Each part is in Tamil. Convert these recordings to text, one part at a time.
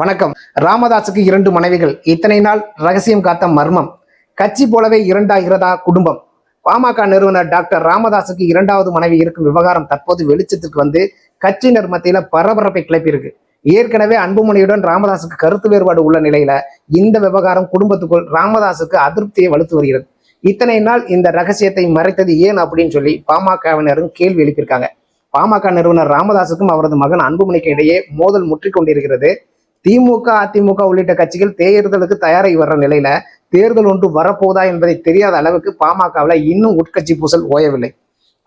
வணக்கம். ராமதாஸுக்கு இரண்டு மனைவிகள். இத்தனை நாள் ரகசியம் காத்த மர்மம். கட்சி போலவே இரண்டாகிறதா குடும்பம். பாமக நிறுவனர் டாக்டர் ராமதாஸுக்கு இரண்டாவது மனைவி இருக்கும் விவகாரம் தற்போது வெளிச்சத்துக்கு வந்து கட்சியினர் மத்தியில பரபரப்பை கிளப்பியிருக்கு. ஏற்கனவே அன்புமணியுடன் ராமதாஸுக்கு கருத்து வேறுபாடு உள்ள நிலையில இந்த விவகாரம் குடும்பத்துக்குள் ராமதாஸுக்கு அதிருப்தியை வலுத்து வருகிறது. இத்தனை நாள் இந்த ரகசியத்தை மறைத்தது ஏன் அப்படின்னு சொல்லி பாமகவினரும் கேள்வி எழுப்பியிருக்காங்க. பாமக நிறுவனர் ராமதாஸுக்கும் அவரது மகன் அன்புமணிக்கு இடையே மோதல் முற்றிக்கொண்டிருக்கிறது. திமுக அதிமுக உள்ளிட்ட கட்சிகள் தேர்தலுக்கு தயாராகி வர்ற நிலையில தேர்தல் ஒன்று வரப்போதா என்பதை தெரியாத அளவுக்கு பாமகவில் இன்னும் உட்கட்சி பூசல் ஓயவில்லை.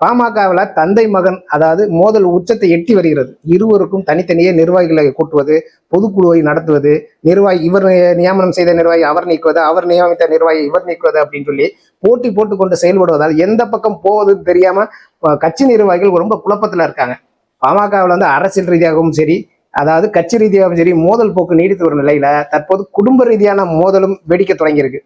பாமகவில் தந்தை மகன் அதாவது மோதல் உச்சத்தை எட்டி வருகிறது. இருவருக்கும் தனித்தனியே நிர்வாகிகளை கூட்டுவது பொதுக்குழுவை நடத்துவது நிர்வாகி இவர் நியமனம் செய்த நிர்வாகி அவர் நீக்குவது அவர் நியமித்த நிர்வாகி இவர் நீக்குவது அப்படின்னு சொல்லி போட்டி போட்டுக்கொண்டு செயல்படுவதால் எந்த பக்கம் போவதுன்னு தெரியாம கட்சி நிர்வாகிகள் ரொம்ப குழப்பத்தில் இருக்காங்க. பாமகவில் வந்து அரசியல் ரீதியாகவும் சரி அதாவது கட்சி ரீதியாகவும் சரி மோதல் போக்கு நீடித்து வரும் நிலையில தற்போது குடும்ப ரீதியான மோதலும் வெடிக்க தொடங்கியிருக்கு.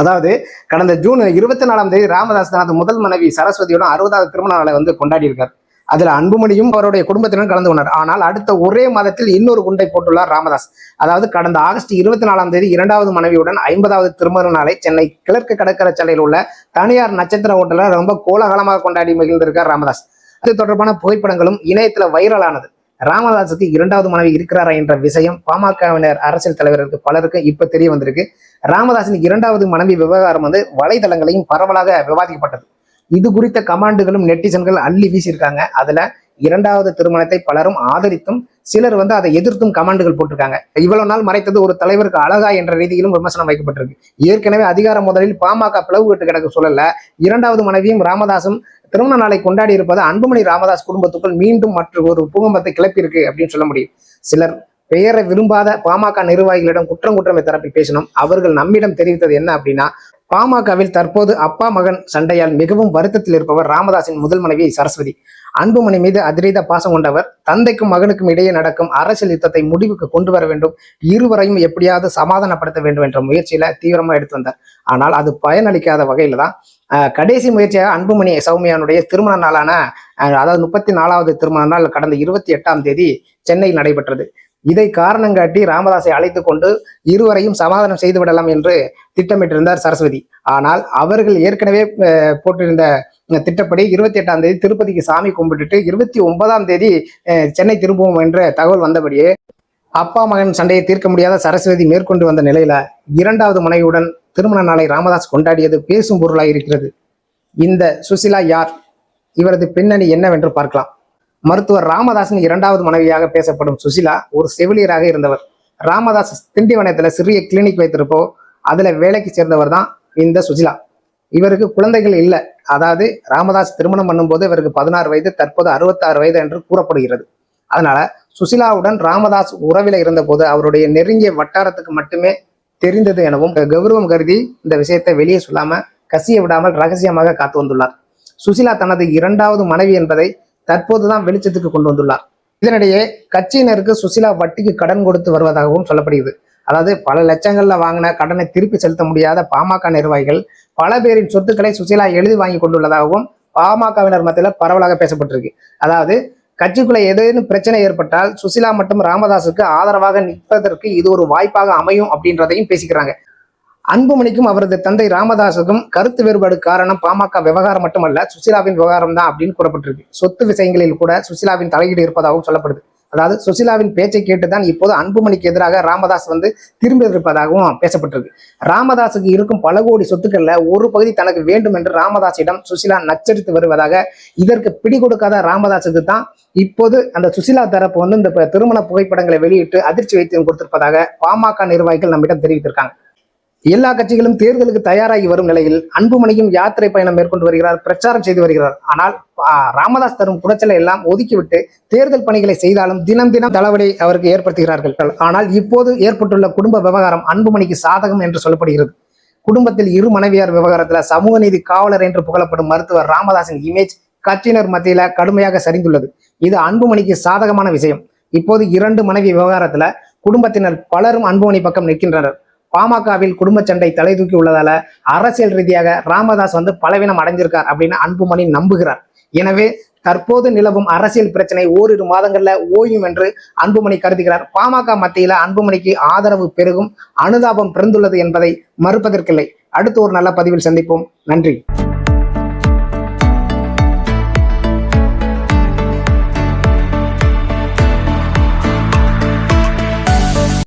அதாவது கடந்த ஜூன் இருபத்தி நாலாம் தேதி ராமதாஸ் தனது முதல் மனைவி சரஸ்வதியோட அறுபதாவது திருமண நாளை வந்து கொண்டாடி இருக்கார் அதுல அன்புமணியும் அவருடைய குடும்பத்தினரும் கலந்து கொண்டார். ஆனால் அடுத்த ஒரே மாதத்தில் இன்னொரு குண்டை போட்டுள்ளார் ராமதாஸ். அதாவது கடந்த ஆகஸ்ட் இருபத்தி நாலாம் தேதி இரண்டாவது மனைவியுடன் ஐம்பதாவது திருமண நாளை சென்னை கிழக்கு கடற்கரை சாலையில் உள்ள தனியார் நட்சத்திர ஹோட்டலில் ரொம்ப கோலாகலமாக கொண்டாடி மகிழ்ந்திருக்கார் ராமதாஸ். அது தொடர்பான புகைப்படங்களும் இணையத்துல வைரலானது. ராமதாஸுக்கு இரண்டாவது மனைவி இருக்கிறாரா என்ற விஷயம் பாமகவினர் அரசியல் தலைவர்களுக்கு பலருக்கு இப்ப தெரிய வந்திருக்கு. ராமதாசின் இரண்டாவது மனைவி விவகாரம் வந்து வலைதளங்களையும் பரவலாக விவாதிக்கப்பட்டது. இது குறித்த கமாண்டுகளும் நெட்டிசன்கள் அள்ளி வீசியிருக்காங்க. அதுல இரண்டாவது திருமணத்தை பலரும் ஆதரித்தும் சிலர் வந்து அதை எதிர்த்தும் கமெண்டுகள் போட்டிருக்காங்க. இவ்வளவு நாள் மறைத்தது ஒரு தலைவருக்கு அழகா என்ற ரீதியிலும் விமர்சனம் வைக்கப்பட்டிருக்கு. ஏற்கனவே அதிகார முதலில் பாமக பிளவு விட்டு கிடக்க சொல்லல. இரண்டாவது மனைவியும் ராமதாசும் திருமண நாளை கொண்டாடி இருப்பது அன்புமணி ராமதாஸ் குடும்பத்துக்குள் மீண்டும் மற்ற ஒரு பூகம்பத்தை கிளப்பியிருக்கு அப்படின்னு சொல்ல முடியும். சிலர் பெயரை விரும்பாத பாமக நிர்வாகிகளிடம் குற்றம் குற்றமை தரப்பில் பேசினோம். அவர்கள் நம்மிடம் தெரிவித்தது என்ன அப்படின்னா பாமகவில் தற்போது அப்பா மகன் சண்டையால் மிகவும் வருத்தத்தில் இருப்பவர் ராமதாசின் முதல் மனைவி சரஸ்வதி. அன்புமணி மீது அதிரீத பாசம் கொண்டவர் தந்தைக்கும் மகனுக்கும் இடையே நடக்கும் அரசியல் யுத்தத்தை முடிவுக்கு கொண்டு வர வேண்டும் இருவரையும் எப்படியாவது சமாதானப்படுத்த வேண்டும் என்ற முயற்சியில தீவிரமா எடுத்து வந்தார். ஆனால் அது பயனளிக்காத வகையில தான் கடைசி முயற்சியாக அன்புமணி சௌமியானுடைய திருமண நாளான அஹ், அதாவது முப்பத்தி நாலாவது திருமண நாள் கடந்த இருபத்தி எட்டாம் தேதி சென்னையில் நடைபெற்றது. இதை காரணங்காட்டி ராமதாஸை அழைத்து கொண்டு இருவரையும் சமாதானம் செய்து விடலாம் என்று திட்டமிட்டிருந்தார் சரஸ்வதி. ஆனால் அவர்கள் ஏற்கனவே போட்டிருந்த திட்டப்படி இருபத்தி எட்டாம் தேதி திருப்பதிக்கு சாமி கும்பிட்டுட்டு இருபத்தி ஒன்பதாம் தேதி அஹ், சென்னை திரும்புவோம் என்ற தகவல் வந்தபடியே அப்பா மகன் சண்டையை தீர்க்க முடியாத சரஸ்வதி மேற்கொண்டு வந்த நிலையில இரண்டாவது மனைவியுடன் திருமண நாளை ராமதாஸ் கொண்டாடியது பேசும் பொருளாய் இருக்கிறது இந்த சுசிலா யார்? இவரது பின்னணி என்னவென்று பார்க்கலாம். மருத்துவர் ராமதாஸின் இரண்டாவது மனைவியாக பேசப்படும் சுசிலா ஒரு செவிலியராக இருந்தவர். ராமதாஸ் திண்டிவனத்தில் சிறிய கிளினிக் வைத்திருப்போ அதுல வேலைக்கு சேர்ந்தவர் தான் இந்த சுசிலா. இவருக்கு குழந்தைகள் இல்லை. அதாவது ராமதாஸ் திருமணம் பண்ணும்போது இவருக்கு பதினாறு வயது தற்போது அறுபத்தாறு வயது என்று கூறப்படுகிறது. அதனால சுசிலாவுடன் ராமதாஸ் உறவில இருந்தபோது அவருடைய நெருங்கிய வட்டாரத்துக்கு மட்டுமே தெரிந்தது எனவும் கௌரவம் கருதி இந்த விஷயத்தை வெளியே சொல்லாம கசிய விடாமல் ரகசியமாக காத்து வந்துள்ளார். சுசிலா தனது இரண்டாவது மனைவி என்பதை தற்போதுதான் வெளிச்சத்துக்கு கொண்டு வந்துள்ளார். இதனிடையே கட்சியினருக்கு சுசிலா வட்டிக்கு கடன் கொடுத்து வருவதாகவும் சொல்லப்படுகிறது. அதாவது பல லட்சங்கள்ல வாங்கின கடனை திருப்பி செலுத்த முடியாத பாமக நிர்வாகிகள் பல பேரின் சொத்துக்களை சுசிலா எழுதி வாங்கி கொண்டுள்ளதாகவும் பாமகவினர் மத்தியில பரவலாக பேசப்பட்டிருக்கு. அதாவது கட்சிக்குள்ள ஏதேனும் பிரச்சனை ஏற்பட்டால் சுசிலா மற்றும் ராமதாஸுக்கு ஆதரவாக நிற்பதற்கு இது ஒரு வாய்ப்பாக அமையும் அப்படின்றதையும் பேசிக்கிறாங்க. அன்புமணிக்கும் அவரது தந்தை ராமதாஸுக்கும் கருத்து வேறுபாடு காரணம் பாமக விவகாரம் மட்டுமல்ல சுசிலாவின் விவகாரம் தான் அப்படின்னு கூறப்பட்டிருக்கு. சொத்து விஷயங்களில் கூட சுசிலாவின் தலையீடு இருப்பதாகவும் சொல்லப்படுது. அதாவது சுசிலாவின் பேச்சை கேட்டுதான் இப்போது அன்புமணிக்கு எதிராக ராமதாஸ் வந்து திரும்பி இருப்பதாகவும் பேசப்பட்டிருக்கு. ராமதாஸுக்கு இருக்கும் பல கோடி சொத்துக்கள்ல ஒரு பகுதி தனக்கு வேண்டும் என்று ராமதாஸிடம் சுசிலா நச்சரித்து வருவதாக இதற்கு பிடி கொடுக்காத ராமதாஸுக்கு தான் இப்போது அந்த சுசிலா தரப்பு வந்து இந்த திருமண புகைப்படங்களை வெளியிட்டு அதிர்ச்சி வைத்தியம் கொடுத்திருப்பதாக பாமக நிர்வாகிகள் நம்மிடம் தெரிவித்திருக்காங்க. எல்லா கட்சிகளும் தேர்தலுக்கு தயாராகி வரும் நிலையில் அன்புமணியும் யாத்திரை பயணம் மேற்கொண்டு வருகிறார் பிரச்சாரம் செய்து வருகிறார். ஆனால் ராமதாஸ் தரும் குடைச்சலை எல்லாம் ஒதுக்கிவிட்டு தேர்தல் பணிகளை செய்தாலும் தினம் தினம் தளவடி அவருக்கு ஏற்படுத்துகிறார்கள். ஆனால் இப்போது ஏற்பட்டுள்ள குடும்ப விவகாரம் அன்புமணிக்கு சாதகம் என்று சொல்லப்படுகிறது. குடும்பத்தில் இரு மனைவியார் விவகாரத்துல சமூக நீதி காவலர் என்று புகழப்படும் மருத்துவர் ராமதாசின் இமேஜ் கட்சியினர் மத்தியில கடுமையாக சரிந்துள்ளது. இது அன்புமணிக்கு சாதகமான விஷயம். இப்போது இரண்டு மனைவி விவகாரத்துல குடும்பத்தினர் பலரும் அன்புமணி பக்கம் நிற்கின்றனர். பாமகவில் குடும்ப சண்டை தலை தூக்கி உள்ளதால அரசியல் ரீதியாக ராமதாஸ் வந்து பலவீனம் அடைஞ்சிருக்கார் அப்படின்னு அன்புமணி நம்புகிறார். எனவே தற்போது நிலவும் அரசியல் பிரச்சனை ஓரிரு மாதங்கள்ல ஓயும் என்று அன்புமணி கருதுகிறார். பாமக மத்தியில அன்புமணிக்கு ஆதரவு பெருகும் அனுதாபம் பிறந்துள்ளது என்பதை மறுப்பதற்கில்லை. அடுத்து ஒரு நல்ல பதிவில் சந்திப்போம். நன்றி.